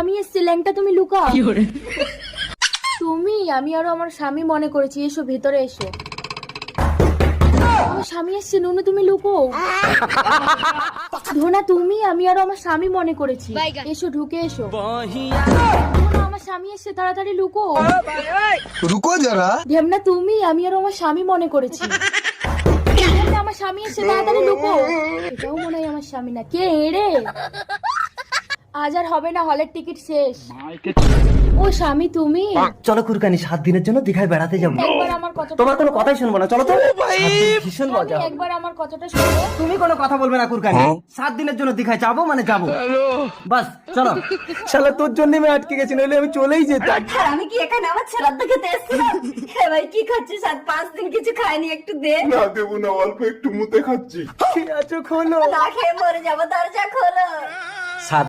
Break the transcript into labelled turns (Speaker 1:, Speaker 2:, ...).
Speaker 1: স্বামী এসছে ল্যাংটা তুমি লুকাও। তুমি আমি আরও আমার স্বামী মনে করেছি এসো ভেতরে এসো। স্বামী এসছে নুনু তুমি লুকো ধোনা তুমি আমি আরও আমার স্বামী মনে করেছি। এসো ঢুকে এসো। আমার স্বামী এসছে তাড়াতাড়ি লুকো
Speaker 2: রুকো যারা।
Speaker 1: ঢেমনা তুমি আমি আরও আমার স্বামী মনে করেছি। আমার স্বামী এসে তাড়াতাড়ি লুকো এটাও মনে হয় আমার স্বামী না। কে রে? আজ আর হবে না হলের টিকিট শেষ। ও স্বামী তুমি?
Speaker 3: চলো কুরকানি সাত দিনের জন্য দীঘায় বেড়াতে যাব।
Speaker 1: একবার আমার কথাটা
Speaker 3: তোমার কোনো কথাই শুনব না চলো তো। ভীষণ মজা
Speaker 1: একবার আমার কথাটা শোনো
Speaker 3: তুমি কোনো কথা বলবে না কুরকানি। সাত দিনের জন্য দীঘায় যাব মানে যাব। বাস চলো। শালা তোর জন্য আমি আটকে গেছি নইলে আমি চলেই যেতাম।
Speaker 4: আমি কি এখানে আমার ছেলের খেতে এসেছিলাম? ভাই কি খাচ্ছিস? আর পাঁচ দিন কিছু খাইনি একটু দে।
Speaker 2: না দেবো না অল্প একটু মুতে খাচ্ছি।
Speaker 3: আছো খোলো।
Speaker 4: না খেয়ে মরে যাব দরজা খোলো।
Speaker 3: সাত